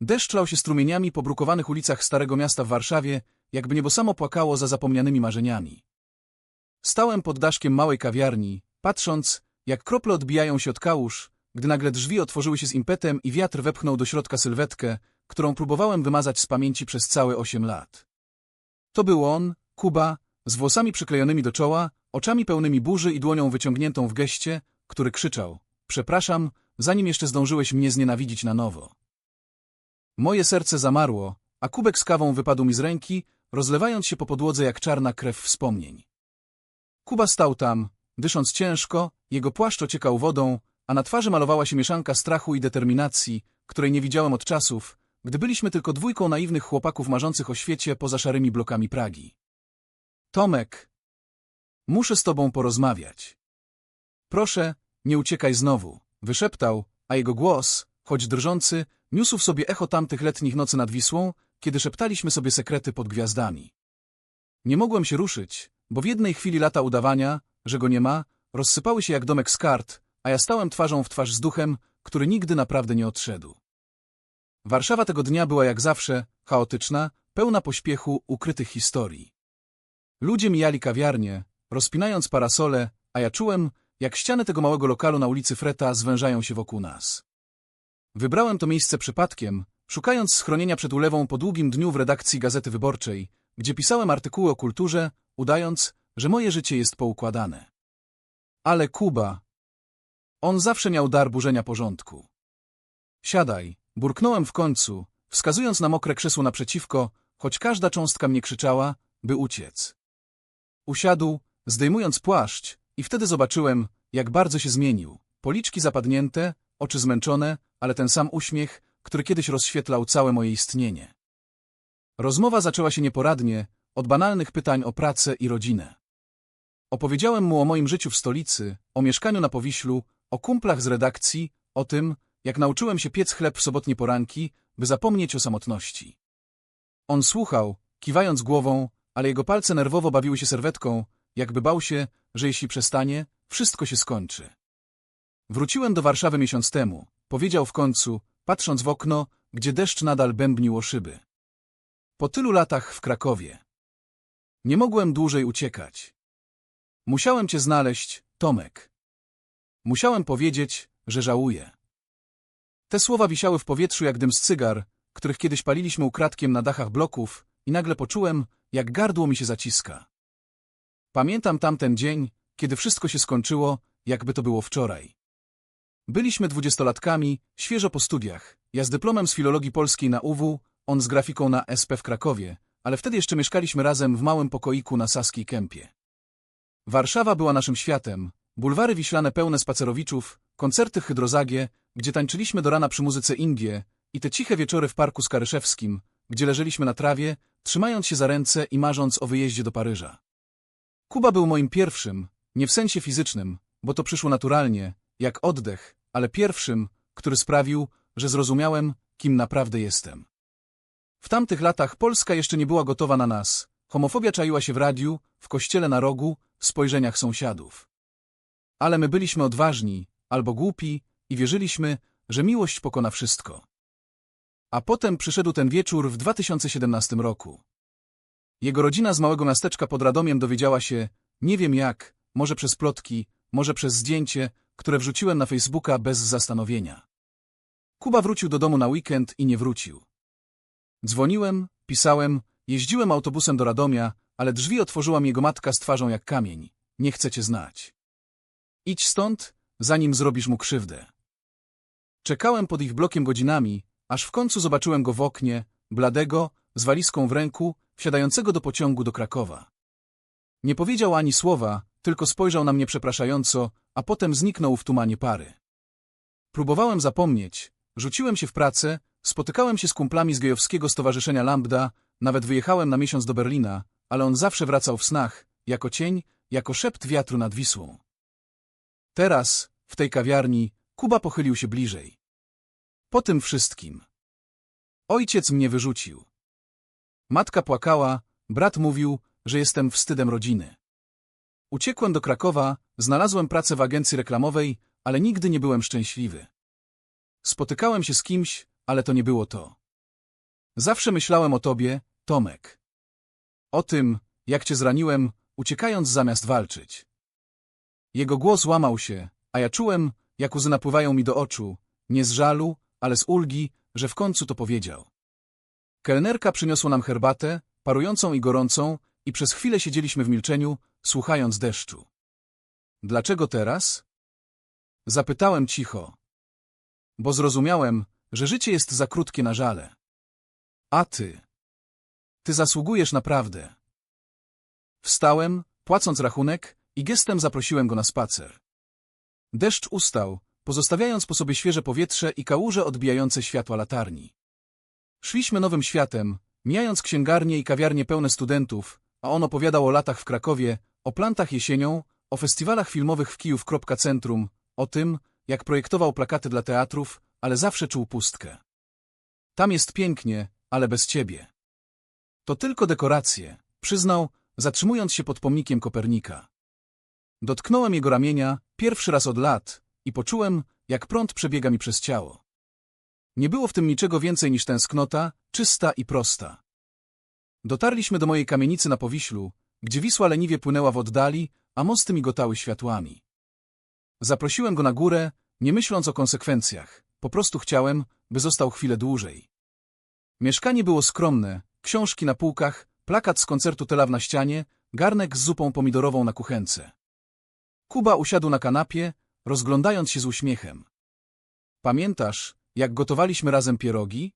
Deszcz lał się strumieniami po brukowanych ulicach Starego Miasta w Warszawie, jakby niebo samo płakało za zapomnianymi marzeniami. Stałem pod daszkiem małej kawiarni, patrząc, jak krople odbijają się od kałuż, gdy nagle drzwi otworzyły się z impetem i wiatr wepchnął do środka sylwetkę, którą próbowałem wymazać z pamięci przez całe osiem lat. To był on, Kuba, z włosami przyklejonymi do czoła, oczami pełnymi burzy i dłonią wyciągniętą w geście, który krzyczał — przepraszam, zanim jeszcze zdążyłeś mnie znienawidzić na nowo. Moje serce zamarło, a kubek z kawą wypadł mi z ręki, rozlewając się po podłodze jak czarna krew wspomnień. Kuba stał tam, dysząc ciężko, jego płaszcz ociekał wodą, a na twarzy malowała się mieszanka strachu i determinacji, której nie widziałem od czasów, gdy byliśmy tylko dwójką naiwnych chłopaków marzących o świecie poza szarymi blokami Pragi. Tomek, muszę z tobą porozmawiać. Proszę, nie uciekaj znowu, wyszeptał, a jego głos, choć drżący, niósł w sobie echo tamtych letnich nocy nad Wisłą, kiedy szeptaliśmy sobie sekrety pod gwiazdami. Nie mogłem się ruszyć, bo w jednej chwili lata udawania, że go nie ma, rozsypały się jak domek z kart, a ja stałem twarzą w twarz z duchem, który nigdy naprawdę nie odszedł. Warszawa tego dnia była jak zawsze chaotyczna, pełna pośpiechu, ukrytych historii. Ludzie mijali kawiarnie, rozpinając parasole, a ja czułem, jak ściany tego małego lokalu na ulicy Freta zwężają się wokół nas. Wybrałem to miejsce przypadkiem, szukając schronienia przed ulewą po długim dniu w redakcji Gazety Wyborczej, gdzie pisałem artykuły o kulturze, udając, że moje życie jest poukładane. Ale Kuba... On zawsze miał dar burzenia porządku. Siadaj, burknąłem w końcu, wskazując na mokre krzesło naprzeciwko, choć każda cząstka mnie krzyczała, by uciec. Usiadł, zdejmując płaszcz, i wtedy zobaczyłem, jak bardzo się zmienił. Policzki zapadnięte, oczy zmęczone, ale ten sam uśmiech, który kiedyś rozświetlał całe moje istnienie. Rozmowa zaczęła się nieporadnie, od banalnych pytań o pracę i rodzinę. Opowiedziałem mu o moim życiu w stolicy, o mieszkaniu na Powiślu, o kumplach z redakcji, o tym, jak nauczyłem się piec chleb w sobotnie poranki, by zapomnieć o samotności. On słuchał, kiwając głową, ale jego palce nerwowo bawiły się serwetką, jakby bał się, że jeśli przestanie, wszystko się skończy. Wróciłem do Warszawy miesiąc temu, powiedział w końcu, patrząc w okno, gdzie deszcz nadal bębnił o szyby. Po tylu latach w Krakowie. Nie mogłem dłużej uciekać. Musiałem cię znaleźć, Tomek. Musiałem powiedzieć, że żałuję. Te słowa wisiały w powietrzu jak dym z cygar, których kiedyś paliliśmy ukradkiem na dachach bloków i nagle poczułem, jak gardło mi się zaciska. Pamiętam tamten dzień, kiedy wszystko się skończyło, jakby to było wczoraj. Byliśmy dwudziestolatkami, świeżo po studiach. Ja z dyplomem z filologii polskiej na UW, on z grafiką na SP w Krakowie, ale wtedy jeszcze mieszkaliśmy razem w małym pokoiku na Saskiej Kępie. Warszawa była naszym światem, bulwary wiślane pełne spacerowiczów, koncerty Hydrozagie, gdzie tańczyliśmy do rana przy muzyce Indie i te ciche wieczory w Parku Skaryszewskim, gdzie leżeliśmy na trawie, trzymając się za ręce i marząc o wyjeździe do Paryża. Kuba był moim pierwszym, nie w sensie fizycznym, bo to przyszło naturalnie, jak oddech, ale pierwszym, który sprawił, że zrozumiałem, kim naprawdę jestem. W tamtych latach Polska jeszcze nie była gotowa na nas. Homofobia czaiła się w radiu, w kościele na rogu, w spojrzeniach sąsiadów. Ale my byliśmy odważni, albo głupi i wierzyliśmy, że miłość pokona wszystko. A potem przyszedł ten wieczór w 2017 roku. Jego rodzina z małego miasteczka pod Radomiem dowiedziała się, nie wiem jak, może przez plotki, może przez zdjęcie, które wrzuciłem na Facebooka bez zastanowienia. Kuba wrócił do domu na weekend i nie wrócił. Dzwoniłem, pisałem, jeździłem autobusem do Radomia, ale drzwi otworzyła mi jego matka z twarzą jak kamień. Nie chcę cię znać. Idź stąd, zanim zrobisz mu krzywdę. Czekałem pod ich blokiem godzinami, aż w końcu zobaczyłem go w oknie, bladego, z walizką w ręku, wsiadającego do pociągu do Krakowa. Nie powiedział ani słowa, tylko spojrzał na mnie przepraszająco, a potem zniknął w tumanie pary. Próbowałem zapomnieć, rzuciłem się w pracę, spotykałem się z kumplami z gejowskiego stowarzyszenia Lambda, nawet wyjechałem na miesiąc do Berlina, ale on zawsze wracał w snach, jako cień, jako szept wiatru nad Wisłą. Teraz, w tej kawiarni, Kuba pochylił się bliżej. Po tym wszystkim. Ojciec mnie wyrzucił. Matka płakała, brat mówił, że jestem wstydem rodziny. Uciekłem do Krakowa, znalazłem pracę w agencji reklamowej, ale nigdy nie byłem szczęśliwy. Spotykałem się z kimś, ale to nie było to. Zawsze myślałem o tobie, Tomek. O tym, jak cię zraniłem, uciekając zamiast walczyć. Jego głos łamał się, a ja czułem, jak łzy napływają mi do oczu, nie z żalu, ale z ulgi, że w końcu to powiedział. Kelnerka przyniosła nam herbatę, parującą i gorącą, i przez chwilę siedzieliśmy w milczeniu, słuchając deszczu. Dlaczego teraz? Zapytałem cicho. Bo zrozumiałem, że życie jest za krótkie na żale. A ty? Ty zasługujesz naprawdę. Wstałem, płacąc rachunek, i gestem zaprosiłem go na spacer. Deszcz ustał, pozostawiając po sobie świeże powietrze i kałuże odbijające światła latarni. Szliśmy nowym światem, mijając księgarnie i kawiarnie pełne studentów, a on opowiadał o latach w Krakowie, o plantach jesienią, o festiwalach filmowych w Kijów. Centrum, o tym, jak projektował plakaty dla teatrów, ale zawsze czuł pustkę. Tam jest pięknie, ale bez ciebie. To tylko dekoracje, przyznał, zatrzymując się pod pomnikiem Kopernika. Dotknąłem jego ramienia, pierwszy raz od lat, i poczułem, jak prąd przebiega mi przez ciało. Nie było w tym niczego więcej niż tęsknota, czysta i prosta. Dotarliśmy do mojej kamienicy na Powiślu, gdzie Wisła leniwie płynęła w oddali, a mosty migotały światłami. Zaprosiłem go na górę, nie myśląc o konsekwencjach. Po prostu chciałem, by został chwilę dłużej. Mieszkanie było skromne, książki na półkach, plakat z koncertu Telaw na ścianie, garnek z zupą pomidorową na kuchence. Kuba usiadł na kanapie, rozglądając się z uśmiechem. Pamiętasz, jak gotowaliśmy razem pierogi?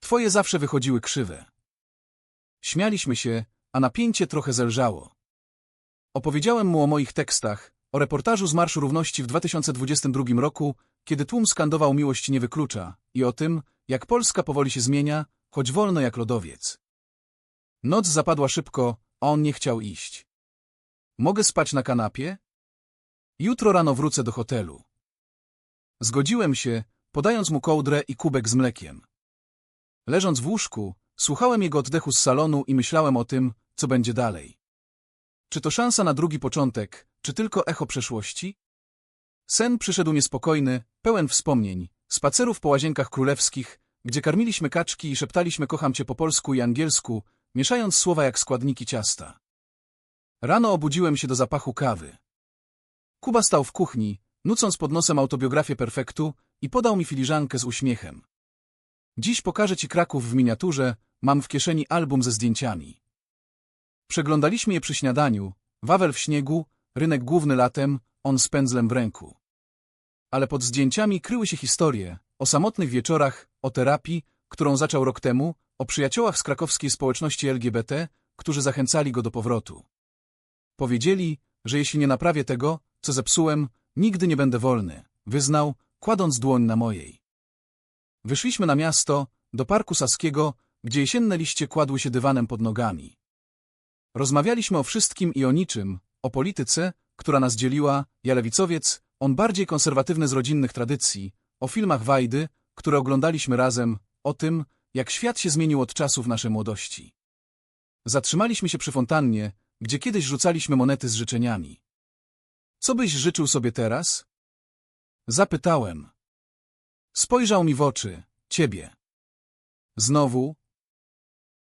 Twoje zawsze wychodziły krzywe. Śmialiśmy się, a napięcie trochę zelżało. Opowiedziałem mu o moich tekstach, o reportażu z Marszu Równości w 2022 roku, kiedy tłum skandował miłość nie wyklucza, i o tym, jak Polska powoli się zmienia, choć wolno jak lodowiec. Noc zapadła szybko, a on nie chciał iść. Mogę spać na kanapie? Jutro rano wrócę do hotelu. Zgodziłem się, podając mu kołdrę i kubek z mlekiem. Leżąc w łóżku, słuchałem jego oddechu z salonu i myślałem o tym, co będzie dalej. Czy to szansa na drugi początek, czy tylko echo przeszłości? Sen przyszedł niespokojny, pełen wspomnień, spacerów po łazienkach królewskich, gdzie karmiliśmy kaczki i szeptaliśmy kocham cię po polsku i angielsku, mieszając słowa jak składniki ciasta. Rano obudziłem się do zapachu kawy. Kuba stał w kuchni, nucąc pod nosem autobiografię perfektu i podał mi filiżankę z uśmiechem. Dziś pokażę ci Kraków w miniaturze, mam w kieszeni album ze zdjęciami. Przeglądaliśmy je przy śniadaniu, Wawel w śniegu, rynek główny latem, on z pędzlem w ręku. Ale pod zdjęciami kryły się historie o samotnych wieczorach, o terapii, którą zaczął rok temu, o przyjaciołach z krakowskiej społeczności LGBT, którzy zachęcali go do powrotu. Powiedzieli, że jeśli nie naprawię tego, co zepsułem, nigdy nie będę wolny, wyznał, kładąc dłoń na mojej. Wyszliśmy na miasto, do parku Saskiego, gdzie jesienne liście kładły się dywanem pod nogami. Rozmawialiśmy o wszystkim i o niczym, o polityce, która nas dzieliła, ja lewicowiec, on bardziej konserwatywny z rodzinnych tradycji, o filmach Wajdy, które oglądaliśmy razem, o tym, jak świat się zmienił od czasów naszej młodości. Zatrzymaliśmy się przy fontannie, gdzie kiedyś rzucaliśmy monety z życzeniami. Co byś życzył sobie teraz? Zapytałem. Spojrzał mi w oczy, ciebie. Znowu?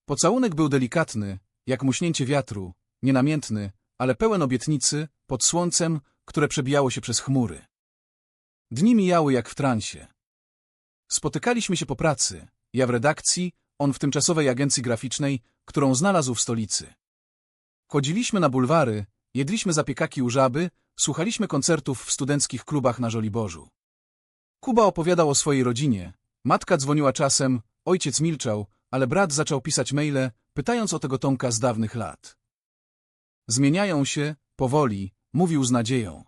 Pocałunek był delikatny, jak muśnięcie wiatru, nienamiętny, ale pełen obietnicy, pod słońcem, które przebijało się przez chmury. Dni mijały jak w transie. Spotykaliśmy się po pracy, ja w redakcji, on w tymczasowej agencji graficznej, którą znalazł w stolicy. Chodziliśmy na bulwary, jedliśmy zapiekaki u żaby, słuchaliśmy koncertów w studenckich klubach na Żoliborzu. Kuba opowiadał o swojej rodzinie. Matka dzwoniła czasem, ojciec milczał, ale brat zaczął pisać maile, pytając o tego Tomka z dawnych lat. Zmieniają się, powoli, mówił z nadzieją.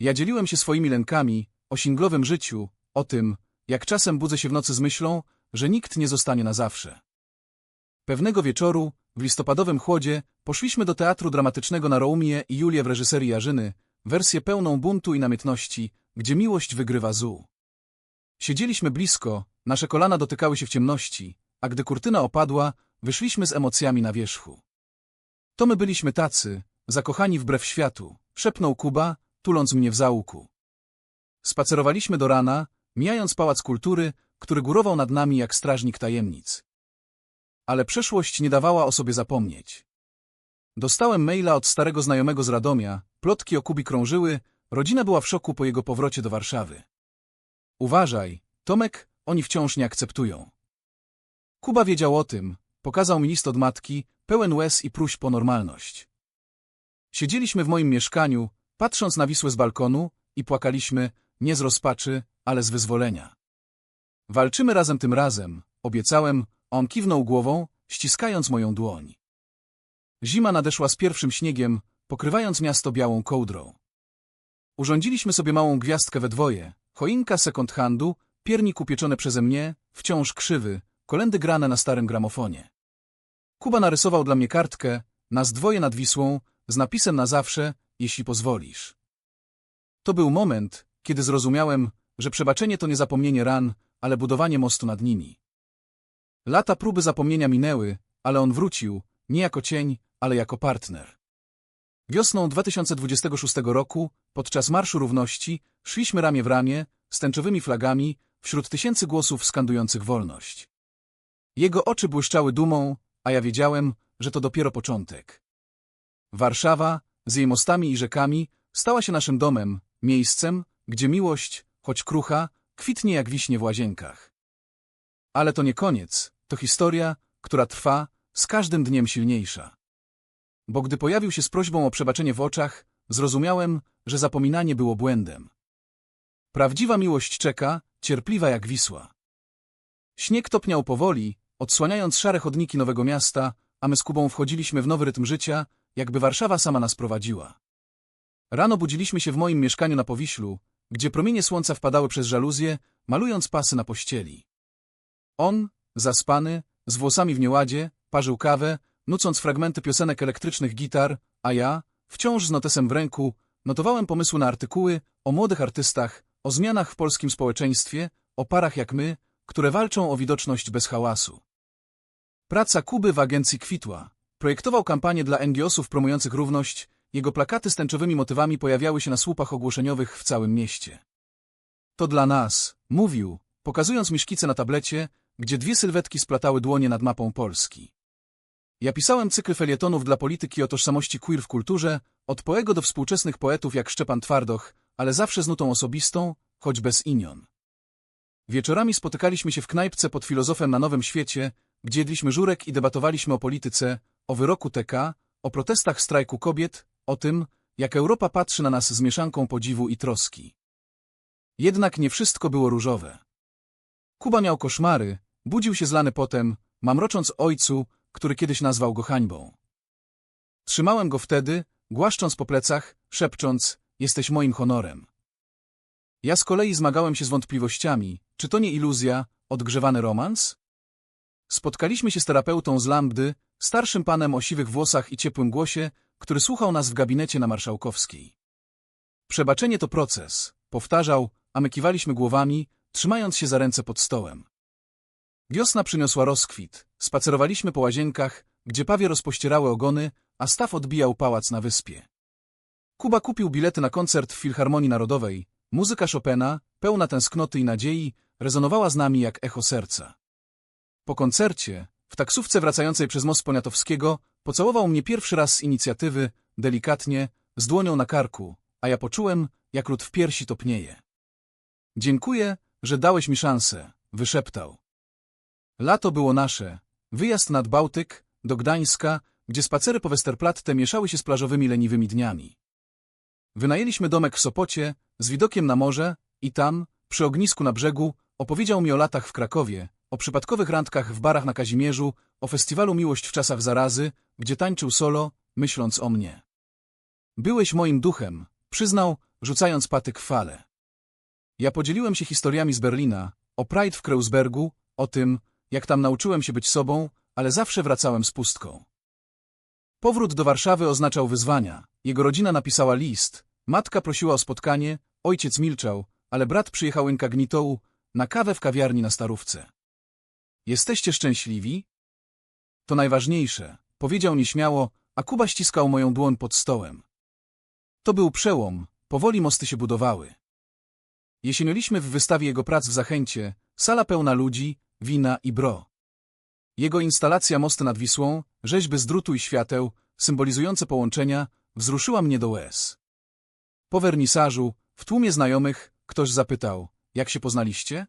Ja dzieliłem się swoimi lękami, o singlowym życiu, o tym, jak czasem budzę się w nocy z myślą, że nikt nie zostanie na zawsze. Pewnego wieczoru, w listopadowym chłodzie, poszliśmy do teatru dramatycznego na Roumie i Julię w reżyserii Jarzyny, wersję pełną buntu i namiętności, gdzie miłość wygrywa zu. Siedzieliśmy blisko, nasze kolana dotykały się w ciemności, a gdy kurtyna opadła, wyszliśmy z emocjami na wierzchu. To my byliśmy tacy, zakochani wbrew światu, szepnął Kuba, tuląc mnie w zaułku. Spacerowaliśmy do rana, mijając Pałac Kultury, który górował nad nami jak strażnik tajemnic. Ale przeszłość nie dawała o sobie zapomnieć. Dostałem maila od starego znajomego z Radomia, plotki o Kubi krążyły, rodzina była w szoku po jego powrocie do Warszawy. Uważaj, Tomek, oni wciąż nie akceptują. Kuba wiedział o tym, pokazał mi list od matki, pełen łez i próśb o normalność. Siedzieliśmy w moim mieszkaniu, patrząc na Wisłę z balkonu i płakaliśmy, nie z rozpaczy, ale z wyzwolenia. Walczymy razem tym razem, obiecałem, on kiwnął głową, ściskając moją dłoń. Zima nadeszła z pierwszym śniegiem, pokrywając miasto białą kołdrą. Urządziliśmy sobie małą gwiazdkę we dwoje, choinka second handu, piernik upieczony przeze mnie, wciąż krzywy, kolendy grane na starym gramofonie. Kuba narysował dla mnie kartkę, nas dwoje nad Wisłą, z napisem na zawsze, jeśli pozwolisz. To był moment, kiedy zrozumiałem, że przebaczenie to nie zapomnienie ran, ale budowanie mostu nad nimi. Lata próby zapomnienia minęły, ale on wrócił, nie jako cień, ale jako partner. Wiosną 2026 roku, podczas Marszu Równości, szliśmy ramię w ramię, z tęczowymi flagami, wśród tysięcy głosów skandujących wolność. Jego oczy błyszczały dumą, a ja wiedziałem, że to dopiero początek. Warszawa, z jej mostami i rzekami, stała się naszym domem, miejscem, gdzie miłość, choć krucha, kwitnie jak wiśnie w łazienkach. Ale to nie koniec, to historia, która trwa, z każdym dniem silniejsza. Bo gdy pojawił się z prośbą o przebaczenie w oczach, zrozumiałem, że zapominanie było błędem. Prawdziwa miłość czeka, cierpliwa jak Wisła. Śnieg topniał powoli, odsłaniając szare chodniki Nowego Miasta, a my z Kubą wchodziliśmy w nowy rytm życia, jakby Warszawa sama nas prowadziła. Rano budziliśmy się w moim mieszkaniu na Powiślu, gdzie promienie słońca wpadały przez żaluzję, malując pasy na pościeli. On, zaspany, z włosami w nieładzie, parzył kawę, nucąc fragmenty piosenek elektrycznych gitar, a ja, wciąż z notesem w ręku, notowałem pomysły na artykuły o młodych artystach, o zmianach w polskim społeczeństwie, o parach jak my, które walczą o widoczność bez hałasu. Praca Kuby w agencji kwitła. Projektował kampanię dla NGO-sów promujących równość, jego plakaty z tęczowymi motywami pojawiały się na słupach ogłoszeniowych w całym mieście. To dla nas, mówił, pokazując mi szkice na tablecie, gdzie dwie sylwetki splatały dłonie nad mapą Polski. Ja pisałem cykl felietonów dla polityki o tożsamości queer w kulturze, od poego do współczesnych poetów jak Szczepan Twardoch, ale zawsze z nutą osobistą, choć bez imion. Wieczorami spotykaliśmy się w knajpce pod filozofem na Nowym Świecie, gdzie jedliśmy żurek i debatowaliśmy o polityce, o wyroku TK, o protestach strajku kobiet, o tym, jak Europa patrzy na nas z mieszanką podziwu i troski. Jednak nie wszystko było różowe. Kuba miał koszmary, budził się zlany potem, mamrocząc ojcu, który kiedyś nazwał go hańbą. Trzymałem go wtedy, głaszcząc po plecach, szepcząc, jesteś moim honorem. Ja z kolei zmagałem się z wątpliwościami, czy to nie iluzja, odgrzewany romans? Spotkaliśmy się z terapeutą z Lambdy, starszym panem o siwych włosach i ciepłym głosie, który słuchał nas w gabinecie na Marszałkowskiej. Przebaczenie to proces, powtarzał, a my kiwaliśmy głowami, trzymając się za ręce pod stołem. Wiosna przyniosła rozkwit, spacerowaliśmy po łazienkach, gdzie pawie rozpościerały ogony, a staw odbijał pałac na wyspie. Kuba kupił bilety na koncert w Filharmonii Narodowej, muzyka Chopina, pełna tęsknoty i nadziei, rezonowała z nami jak echo serca. Po koncercie, w taksówce wracającej przez most Poniatowskiego, pocałował mnie pierwszy raz z inicjatywy, delikatnie, z dłonią na karku, a ja poczułem, jak lód w piersi topnieje. Dziękuję, że dałeś mi szansę, wyszeptał. Lato było nasze, wyjazd nad Bałtyk, do Gdańska, gdzie spacery po Westerplatte mieszały się z plażowymi leniwymi dniami. Wynajęliśmy domek w Sopocie, z widokiem na morze i tam, przy ognisku na brzegu, opowiedział mi o latach w Krakowie, o przypadkowych randkach w barach na Kazimierzu, o festiwalu Miłość w czasach zarazy, gdzie tańczył solo, myśląc o mnie. Byłeś moim duchem, przyznał, rzucając patyk w fale. Ja podzieliłem się historiami z Berlina, o Pride w Kreuzbergu, o tym, jak tam nauczyłem się być sobą, ale zawsze wracałem z pustką. Powrót do Warszawy oznaczał wyzwania. Jego rodzina napisała list, matka prosiła o spotkanie, ojciec milczał, ale brat przyjechał incognito na kawę w kawiarni na Starówce. Jesteście szczęśliwi? To najważniejsze, powiedział nieśmiało, a Kuba ściskał moją dłoń pod stołem. To był przełom, powoli mosty się budowały. Jesienioliśmy w wystawie jego prac w Zachęcie, Sala pełna ludzi, wina i bro. Jego instalacja Mosty nad Wisłą, rzeźby z drutu i świateł, symbolizujące połączenia, wzruszyła mnie do łez. Po wernisażu, w tłumie znajomych, ktoś zapytał, jak się poznaliście?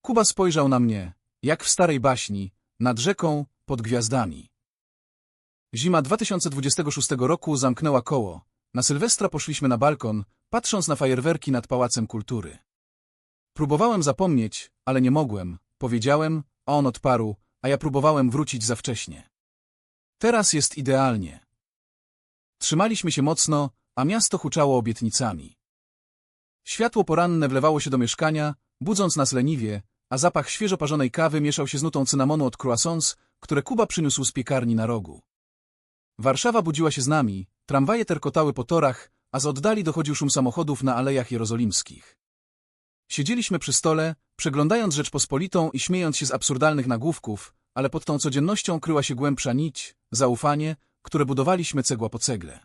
Kuba spojrzał na mnie, jak w starej baśni, nad rzeką, pod gwiazdami. Zima 2026 roku zamknęła koło. Na Sylwestra poszliśmy na balkon, patrząc na fajerwerki nad Pałacem Kultury. Próbowałem zapomnieć, ale nie mogłem. Powiedziałem, a on odparł, a ja próbowałem wrócić za wcześnie. Teraz jest idealnie. Trzymaliśmy się mocno, a miasto huczało obietnicami. Światło poranne wlewało się do mieszkania, budząc nas leniwie, a zapach świeżo parzonej kawy mieszał się z nutą cynamonu od croissants, które Kuba przyniósł z piekarni na rogu. Warszawa budziła się z nami, tramwaje terkotały po torach, a z oddali dochodził szum samochodów na alejach jerozolimskich. Siedzieliśmy przy stole, przeglądając Rzeczpospolitą i śmiejąc się z absurdalnych nagłówków, ale pod tą codziennością kryła się głębsza nić, zaufanie, które budowaliśmy cegła po cegle.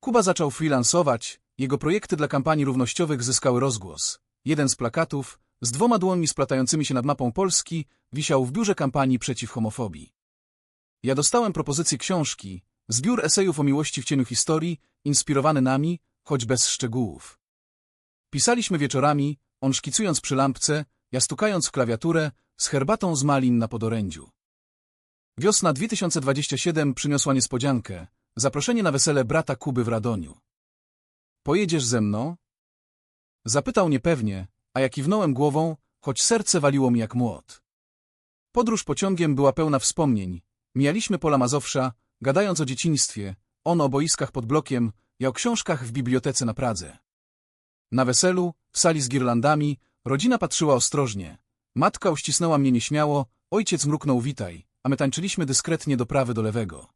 Kuba zaczął freelansować, jego projekty dla kampanii równościowych zyskały rozgłos. Jeden z plakatów, z dwoma dłońmi splatającymi się nad mapą Polski, wisiał w biurze kampanii przeciw homofobii. Ja dostałem propozycję książki, zbiór esejów o miłości w cieniu historii, inspirowany nami, choć bez szczegółów. Pisaliśmy wieczorami, on szkicując przy lampce, ja stukając w klawiaturę, z herbatą z malin na podorędziu. Wiosna 2027 przyniosła niespodziankę, zaproszenie na wesele brata Kuby w Radoniu. Pojedziesz ze mną? Zapytał niepewnie, a ja kiwnąłem głową, choć serce waliło mi jak młot. Podróż pociągiem była pełna wspomnień. Mijaliśmy pola Mazowsza, gadając o dzieciństwie, on o boiskach pod blokiem, ja o książkach w bibliotece na Pradze. Na weselu, w sali z girlandami, rodzina patrzyła ostrożnie. Matka uścisnęła mnie nieśmiało, ojciec mruknął witaj, a my tańczyliśmy dyskretnie do prawy do lewego.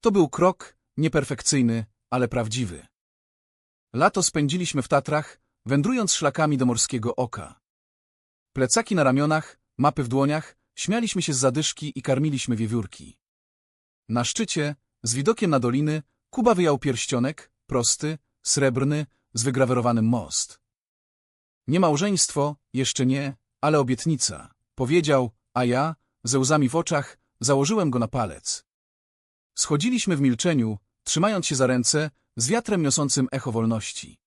To był krok, nieperfekcyjny, ale prawdziwy. Lato spędziliśmy w Tatrach, wędrując szlakami do morskiego oka. Plecaki na ramionach, mapy w dłoniach, śmialiśmy się z zadyszki i karmiliśmy wiewiórki. Na szczycie, z widokiem na doliny, Kuba wyjął pierścionek, prosty, srebrny, z wygrawerowanym most. Nie małżeństwo, jeszcze nie, ale obietnica, powiedział, a ja, ze łzami w oczach, założyłem go na palec. Schodziliśmy w milczeniu, trzymając się za ręce, z wiatrem niosącym echo wolności.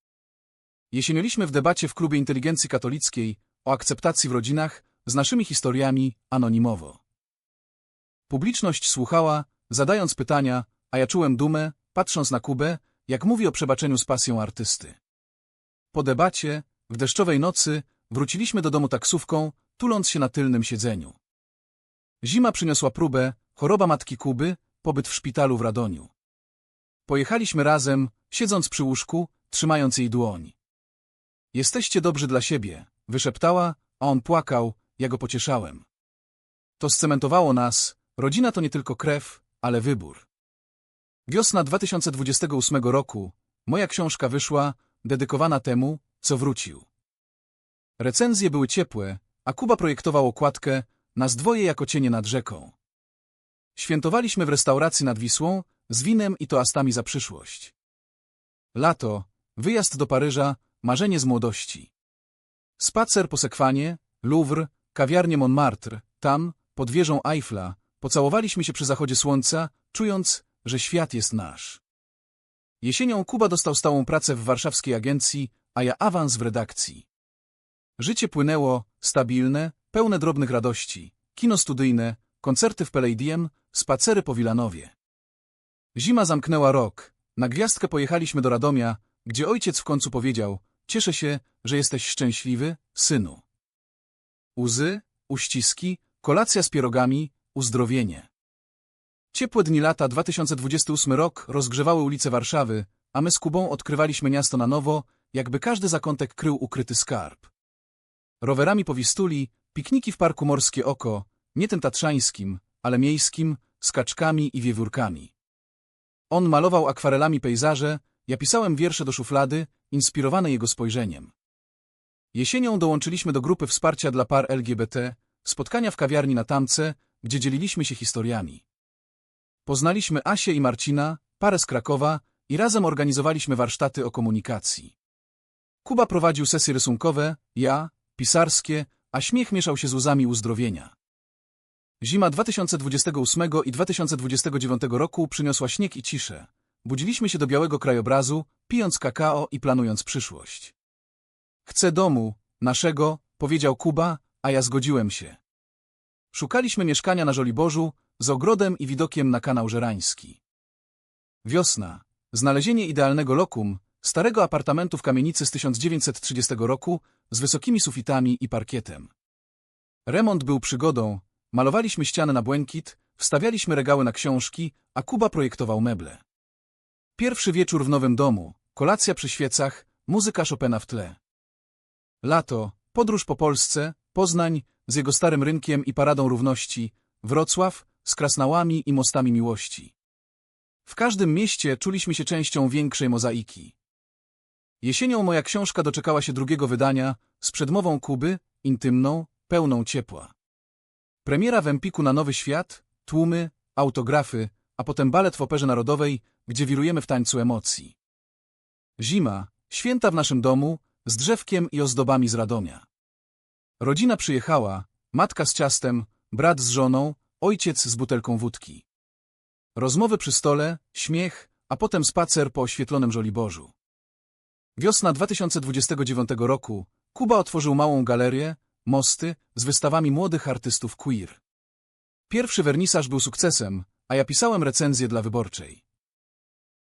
Jesienioliśmy w debacie w klubie inteligencji katolickiej o akceptacji w rodzinach z naszymi historiami anonimowo. Publiczność słuchała, zadając pytania, a ja czułem dumę, patrząc na Kubę, jak mówi o przebaczeniu z pasją artysty. Po debacie, w deszczowej nocy, wróciliśmy do domu taksówką, tuląc się na tylnym siedzeniu. Zima przyniosła próbę, choroba matki Kuby, pobyt w szpitalu w Radoniu. Pojechaliśmy razem, siedząc przy łóżku, trzymając jej dłoń. Jesteście dobrzy dla siebie, wyszeptała, a on płakał, ja go pocieszałem. To scementowało nas, rodzina to nie tylko krew, ale wybór. Wiosna 2028 roku, moja książka wyszła, dedykowana temu, co wrócił. Recenzje były ciepłe, a Kuba projektował okładkę, nas dwoje jako cienie nad rzeką. Świętowaliśmy w restauracji nad Wisłą, z winem i toastami za przyszłość. Lato, wyjazd do Paryża, marzenie z młodości. Spacer po Sekwanie, Louvre, kawiarnię Montmartre, tam, pod wieżą Eiffla, pocałowaliśmy się przy zachodzie słońca, czując, że świat jest nasz. Jesienią Kuba dostał stałą pracę w warszawskiej agencji, a ja awans w redakcji. Życie płynęło, stabilne, pełne drobnych radości, kino studyjne, koncerty w Palladium, spacery po Wilanowie. Zima zamknęła rok, na gwiazdkę pojechaliśmy do Radomia, gdzie ojciec w końcu powiedział, cieszę się, że jesteś szczęśliwy, synu. Łzy, uściski, kolacja z pierogami, uzdrowienie. Ciepłe dni lata 2028 rok rozgrzewały ulice Warszawy, a my z Kubą odkrywaliśmy miasto na nowo, jakby każdy zakątek krył ukryty skarb. Rowerami po Wistuli, pikniki w parku Morskie Oko, nie tym tatrzańskim, ale miejskim, z kaczkami i wiewiórkami. On malował akwarelami pejzaże, ja pisałem wiersze do szuflady, inspirowane jego spojrzeniem. Jesienią dołączyliśmy do grupy wsparcia dla par LGBT, spotkania w kawiarni na Tamce, gdzie dzieliliśmy się historiami. Poznaliśmy Asię i Marcina, parę z Krakowa i razem organizowaliśmy warsztaty o komunikacji. Kuba prowadził sesje rysunkowe, ja pisarskie, a śmiech mieszał się z łzami uzdrowienia. Zima 2028 i 2029 roku przyniosła śnieg i ciszę. Budziliśmy się do białego krajobrazu, pijąc kakao i planując przyszłość. Chcę domu, naszego, powiedział Kuba, a ja zgodziłem się. Szukaliśmy mieszkania na Żoliborzu, z ogrodem i widokiem na kanał Żerański. Wiosna. Znalezienie idealnego lokum, starego apartamentu w kamienicy z 1930 roku, z wysokimi sufitami i parkietem. Remont był przygodą, malowaliśmy ściany na błękit, wstawialiśmy regały na książki, a Kuba projektował meble. Pierwszy wieczór w nowym domu, kolacja przy świecach, muzyka Chopina w tle. Lato, podróż po Polsce, Poznań, z jego starym rynkiem i paradą równości, Wrocław, z krasnałami i mostami miłości. W każdym mieście czuliśmy się częścią większej mozaiki. Jesienią moja książka doczekała się drugiego wydania z przedmową Kuby, intymną, pełną ciepła. Premiera w Empiku na Nowy Świat, tłumy, autografy, a potem balet w Operze Narodowej, gdzie wirujemy w tańcu emocji. Zima, święta w naszym domu, z drzewkiem i ozdobami z Radomia. Rodzina przyjechała, matka z ciastem, brat z żoną, ojciec z butelką wódki. Rozmowy przy stole, śmiech, a potem spacer po oświetlonym Żoliborzu. Wiosna 2029 roku Kuba otworzył małą galerię, mosty, z wystawami młodych artystów queer. Pierwszy wernisaż był sukcesem, a ja pisałem recenzję dla wyborczej.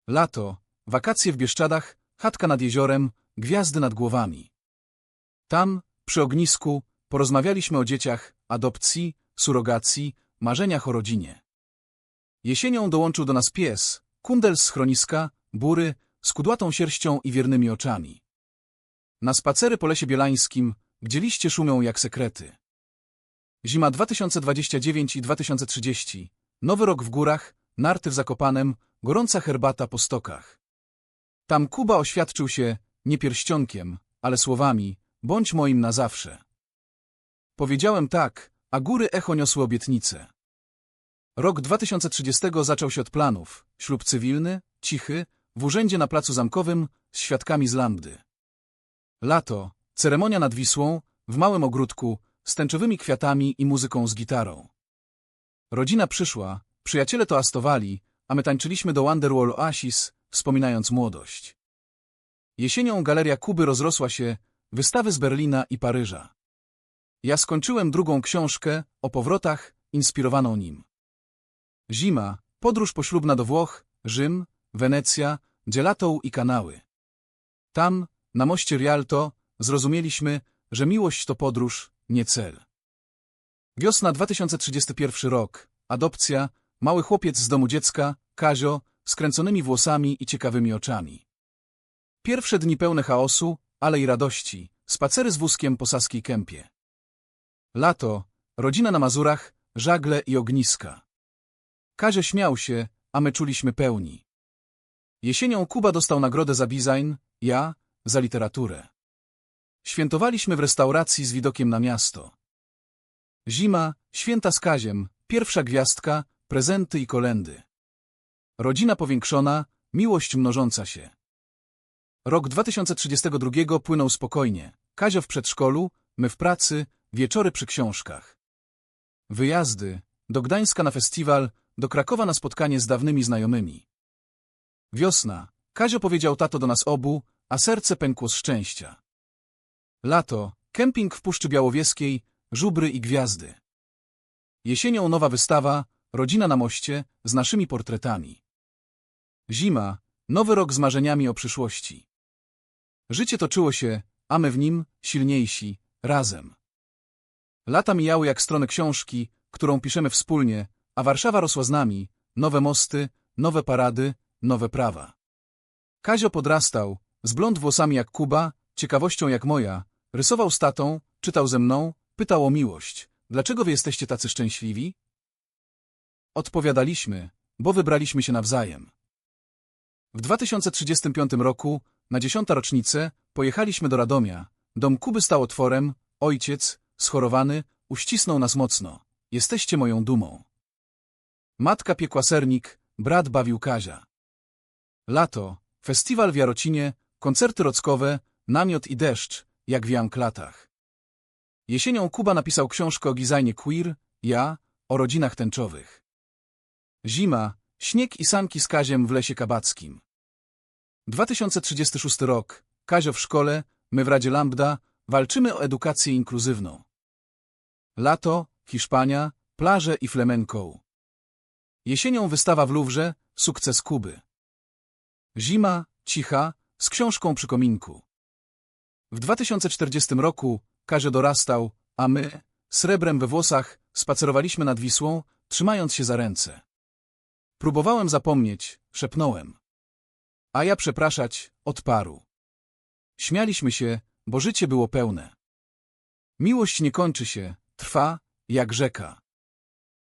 Lato, wakacje w Bieszczadach, chatka nad jeziorem, gwiazdy nad głowami. Tam, przy ognisku, porozmawialiśmy o dzieciach, adopcji, surogacji, marzeniach o rodzinie. Jesienią dołączył do nas pies, kundel z schroniska, bury, z kudłatą sierścią i wiernymi oczami. Na spacery po lesie bielańskim, gdzie liście szumią jak sekrety. Zima 2029 i 2030, nowy rok w górach, narty w Zakopanem, gorąca herbata po stokach. Tam Kuba oświadczył się nie pierścionkiem, ale słowami, bądź moim na zawsze. Powiedziałem tak, a góry echo niosły obietnice. Rok 2030 zaczął się od planów. Ślub cywilny, cichy, w urzędzie na placu zamkowym, z świadkami z Lambdy. Lato, ceremonia nad Wisłą, w małym ogródku, z tęczowymi kwiatami i muzyką z gitarą. Rodzina przyszła, przyjaciele toastowali, a my tańczyliśmy do Wonderwall Oasis, wspominając młodość. Jesienią galeria Kuby rozrosła się, wystawy z Berlina i Paryża. Ja skończyłem drugą książkę o powrotach, inspirowaną nim. Zima, podróż poślubna do Włoch, Rzym, Wenecja, Gelato i kanały. Tam, na moście Rialto, zrozumieliśmy, że miłość to podróż, nie cel. Wiosna 2031 rok, adopcja, mały chłopiec z domu dziecka, Kazio, skręconymi włosami i ciekawymi oczami. Pierwsze dni pełne chaosu, ale i radości, spacery z wózkiem po Saskiej Kępie. Lato, rodzina na Mazurach, żagle i ogniska. Kazio śmiał się, a my czuliśmy pełni. Jesienią Kuba dostał nagrodę za design, ja za literaturę. Świętowaliśmy w restauracji z widokiem na miasto. Zima, święta z Kaziem, pierwsza gwiazdka, prezenty i kolendy. Rodzina powiększona, miłość mnożąca się. Rok 2032 płynął spokojnie. Kazio w przedszkolu, my w pracy, wieczory przy książkach. Wyjazdy, do Gdańska na festiwal, do Krakowa na spotkanie z dawnymi znajomymi. Wiosna, Kazio powiedział tato do nas obu, a serce pękło z szczęścia. Lato, kemping w Puszczy Białowieskiej, żubry i gwiazdy. Jesienią nowa wystawa, rodzina na moście, z naszymi portretami. Zima, nowy rok z marzeniami o przyszłości. Życie toczyło się, a my w nim, silniejsi, razem. Lata mijały jak strony książki, którą piszemy wspólnie, a Warszawa rosła z nami, nowe mosty, nowe parady, nowe prawa. Kazio podrastał, z blond włosami jak Kuba, ciekawością jak moja, rysował statą, czytał ze mną, pytał o miłość. Dlaczego wy jesteście tacy szczęśliwi? Odpowiadaliśmy, bo wybraliśmy się nawzajem. W 2035 roku, na dziesiąta rocznicę, pojechaliśmy do Radomia. Dom Kuby stał otworem, ojciec, schorowany, uścisnął nas mocno. Jesteście moją dumą. Matka piekła sernik, brat bawił Kazia. Lato, festiwal w Jarocinie, koncerty rockowe, namiot i deszcz, jak w Janklatach. Jesienią Kuba napisał książkę o gizajnie queer, ja, o rodzinach tęczowych. Zima, śnieg i sanki z Kaziem w lesie kabackim. 2036 rok, Kazio w szkole, my w Radzie Lambda, walczymy o edukację inkluzywną. Lato, Hiszpania, plaże i flamenco. Jesienią wystawa w Luwrze, sukces Kuby. Zima, cicha, z książką przy kominku. W 2040 roku Kazio dorastał, a my, srebrem we włosach, spacerowaliśmy nad Wisłą, trzymając się za ręce. Próbowałem zapomnieć, szepnąłem. A ja przepraszać, odparł. Śmialiśmy się, bo życie było pełne. Miłość nie kończy się, trwa, jak rzeka.